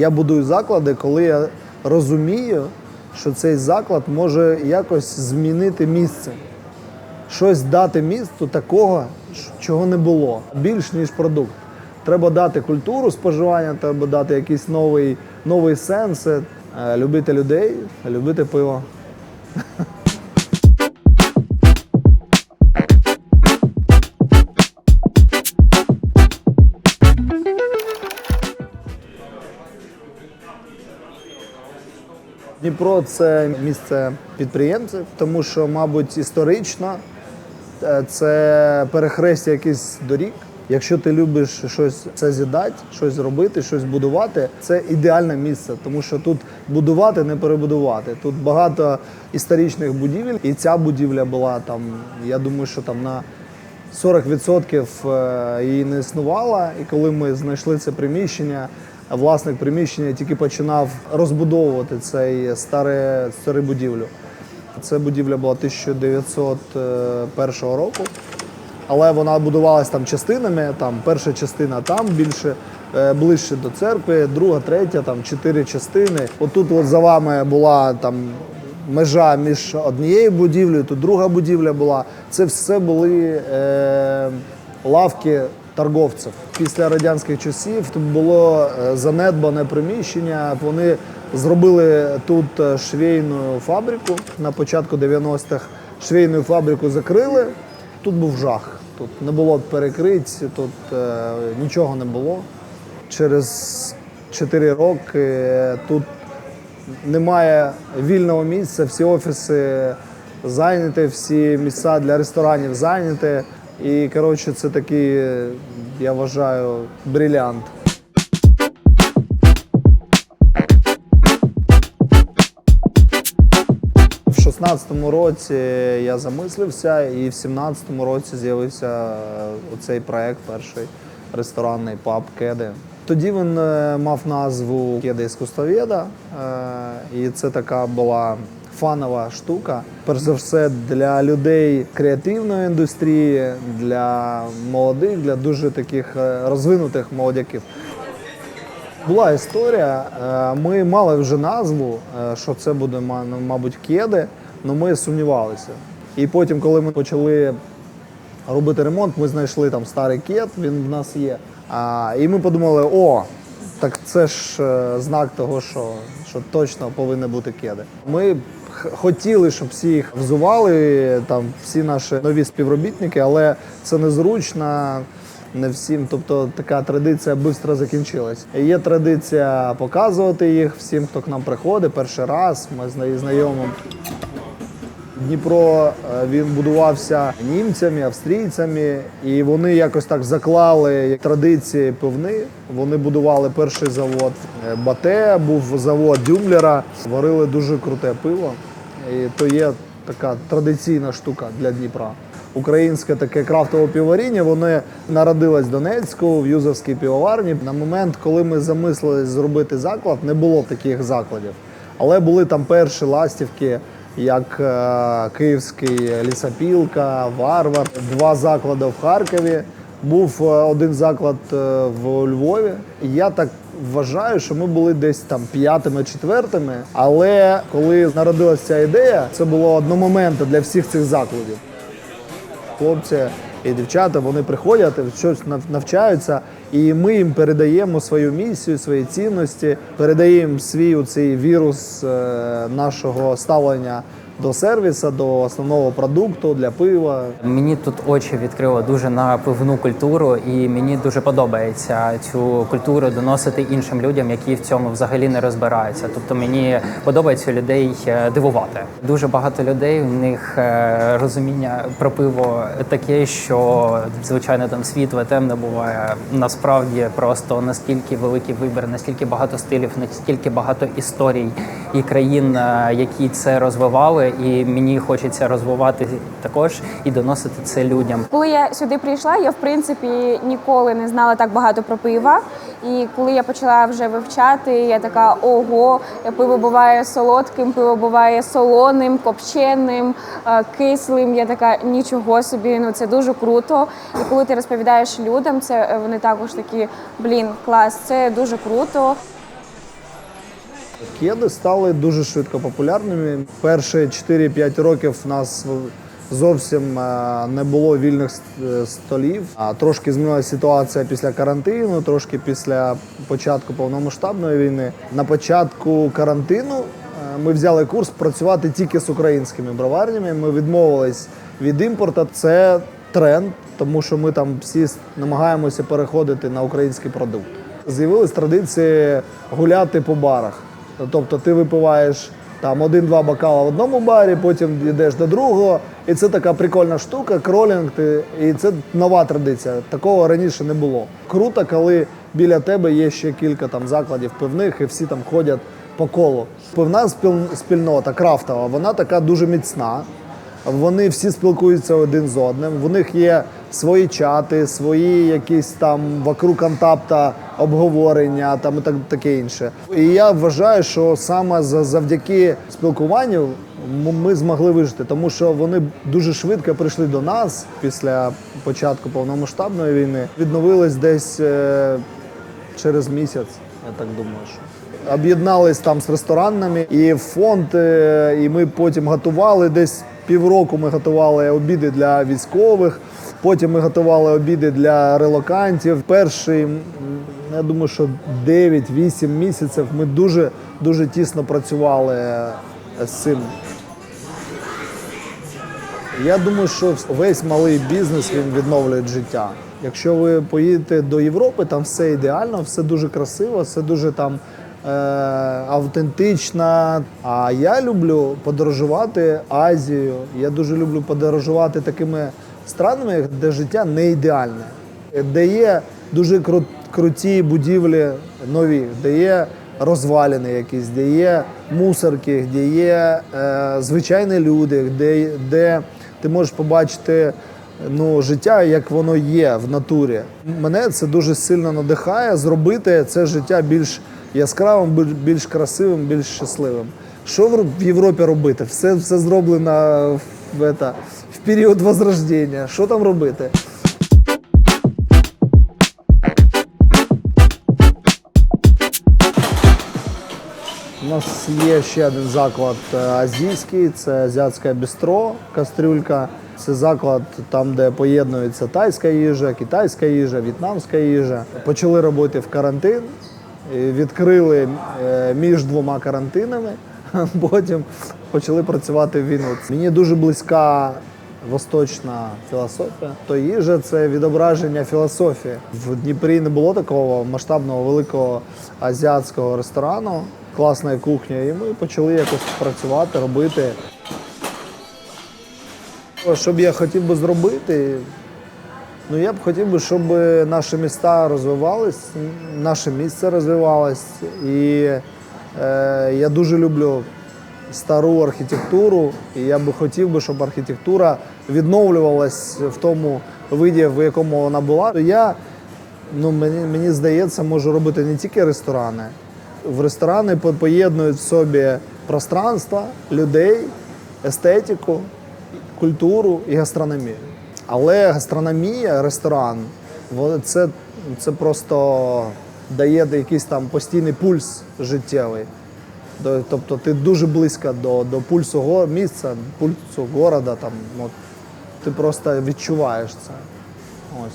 Я будую заклади, коли я розумію, що цей заклад може якось змінити місце. Щось дати місту такого, чого не було. Більш ніж продукт. Треба дати культуру споживання, треба дати якийсь новий, новий сенс. Е, Любити людей, любити пиво. Дніпро це місце підприємців, тому що, мабуть, історично е, це перехрестя якихось доріг. Якщо ти любиш щось созідати, щось робити, щось будувати, це ідеальне місце, тому що тут будувати не перебудувати. Тут багато історичних будівель, і ця будівля була там. Я думаю, що там на 40% е, її не існувало. І коли ми знайшли це приміщення, власник приміщення тільки починав розбудовувати цей старе, стару будівлю. Це будівля була 1901 року, але вона будувалася там частинами. Там перша частина там більше е, ближче до церкви, друга, третя, там чотири частини. Отут от за вами була там межа між однією будівлею, тут друга будівля була. Це все були е, лавки торговців. Після радянських часів тут було е, занедбане приміщення. Вони зробили тут е, швейну фабрику. На початку 90-х швейну фабрику закрили. Тут був жах. Тут не було перекриць, тут е, нічого не було. Через 4 роки е, тут немає вільного місця, всі офіси зайняті, всі місця для ресторанів зайняті. І коротше, це такий, е, я вважаю, брилянт. В 16-му році я замислився, і в 17-му році з'явився е, оцей проект, перший ресторанний паб Кеди. Тоді він е, мав назву Кеди іскусствоведа, і це така була фанова штука. Перш за все для людей креативної індустрії, для молодих, для дуже таких е, розвинутих молодяків. Була історія. е, Ми мали вже назву, е, що це буде, ну, мабуть, кеди, але ми сумнівалися. І потім, коли ми почали робити ремонт, ми знайшли там старий кет, він в нас є. І ми подумали: о, так це ж знак того, що, що точно повинні бути кеди. Ми хотіли, щоб всі їх взували, там всі наші нові співробітники, але це незручно. Не всім, тобто така традиція швидко закінчилась. Є традиція показувати їх всім, хто к нам приходить перший раз. Ми з нею знайомимо. Дніпро е, він будувався німцями, австрійцями, і вони якось так заклали традиції пивни. Вони будували перший завод е, Бате, був завод Дюмлера, варили дуже круте пиво. І то є така традиційна штука для Дніпра. Українське таке крафтове півоваріння, воно народилось в Донецьку, в Юзовській півоварні. На момент, коли ми замислили зробити заклад, не було таких закладів. Але були там перші ластівки, як е, Київський лісопілка, Варвар, два заклади в Харкові. Був е, один заклад е, в Львові. Я так вважаю, що ми були десь там п'ятими, четвертими. Але коли народилася ця ідея, це було одномоментно для всіх цих закладів хлопці і дівчата вони приходять, щось навчаються, і ми їм передаємо свою місію, свої цінності, передаємо свій цей вірус е, нашого ставлення до сервісу, до основного продукту для пива. Мені тут очі відкрило дуже на пивну культуру, і мені дуже подобається цю культуру доносити іншим людям, які в цьому взагалі не розбираються. Тобто мені подобається людей е, дивувати. Дуже багато людей у них е, розуміння про пиво таке, що звичайно там світле, темне буває. Насправді просто наскільки великий вибір, настільки багато стилів, настільки багато історій і країн, е, які це розвивали, і мені хочеться розвивати також і доносити це людям. Коли я сюди прийшла, я в принципі ніколи не знала так багато про пива. І коли я почала вже вивчати, я така ого, пиво буває солодким, пиво буває солоним, копченим, е, кислим. Я така нічого собі, ну це дуже круто. І коли ти розповідаєш людям, це е, вони також такі блін, клас, це дуже круто. Кеди стали дуже швидко популярними. Перші 4-5 років в нас зовсім е, не було вільних е, столів. А трошки змінилася ситуація після карантину, трошки після початку повномасштабної війни. На початку карантину е, ми взяли курс працювати тільки з українськими броварнями. Ми відмовились від імпорту. Це тренд, тому що ми там всі намагаємося переходити на український продукт. З'явилась традиція гуляти по барах. Тобто ти випиваєш там один-два бокала в одному барі, потім йдеш до другого. І це така прикольна штука, кролінг. Ти, і це нова традиція. Такого раніше не було. Круто, коли біля тебе є ще кілька там закладів пивних, і всі там ходять по колу. Пивна спільнота крафтова, вона така дуже міцна. Вони всі спілкуються один з одним. В них є свої чати, свої якісь там вокруг контакта обговорення там і так таке інше. І я вважаю, що саме за- завдяки спілкуванню ми змогли вижити, тому що вони дуже швидко прийшли до нас після початку повномасштабної війни. Відновились десь е, через місяць, я так думаю. що. Об'єднались там з ресторанами і фонд, е, і ми потім готували десь півроку. Ми готували обіди для військових. Потім ми готували обіди для релокантів. Перший, я думаю, що 9-8 місяців ми дуже дуже тісно працювали е, з цим. Я думаю, що весь малий бізнес він відновлює життя. Якщо ви поїдете до Європи, там все ідеально, все дуже красиво, все дуже там е, автентично. А я люблю подорожувати Азію. Я дуже люблю подорожувати такими странами, де життя не ідеальне, де є дуже кру- круті будівлі нові, де є розвалини якісь, де є мусорки, де є е, звичайні люди, де, де ти можеш побачити ну, життя, як воно є в натурі. Мене це дуже сильно надихає зробити це життя більш яскравим, біль- більш красивим, більш щасливим. Що в в Європі робити? Все, все зроблено в, это, в період возрождення. Що там робити? У нас є ще один заклад е, азійський, це азіатське бістро, кастрюлька. Це заклад там, де поєднується тайська їжа, китайська їжа, в'єтнамська їжа. Почали роботи в карантин, відкрили е, між двома карантинами, потім почали працювати в війну. Мені дуже близька восточна філософія. То їжа це відображення філософії. В Дніпрі не було такого масштабного великого азіатського ресторану, класної кухні, і ми почали якось працювати, робити. Що б я хотів би зробити? Ну, я б хотів би, щоб наші міста розвивались, наше місце розвивалось. І я дуже люблю стару архітектуру, і я би хотів би, щоб архітектура відновлювалась в тому виді, в якому вона була. Я, ну, мені, мені здається, можу робити не тільки ресторани. В ресторани поєднують в собі пространство, людей, естетику, культуру і гастрономію. Але гастрономія, ресторан, це, це просто дає якийсь там постійний пульс життєвий. Тобто ти дуже близько до, до пульсу го- місця, пульсу города, там, от, ти просто відчуваєш це. Ось.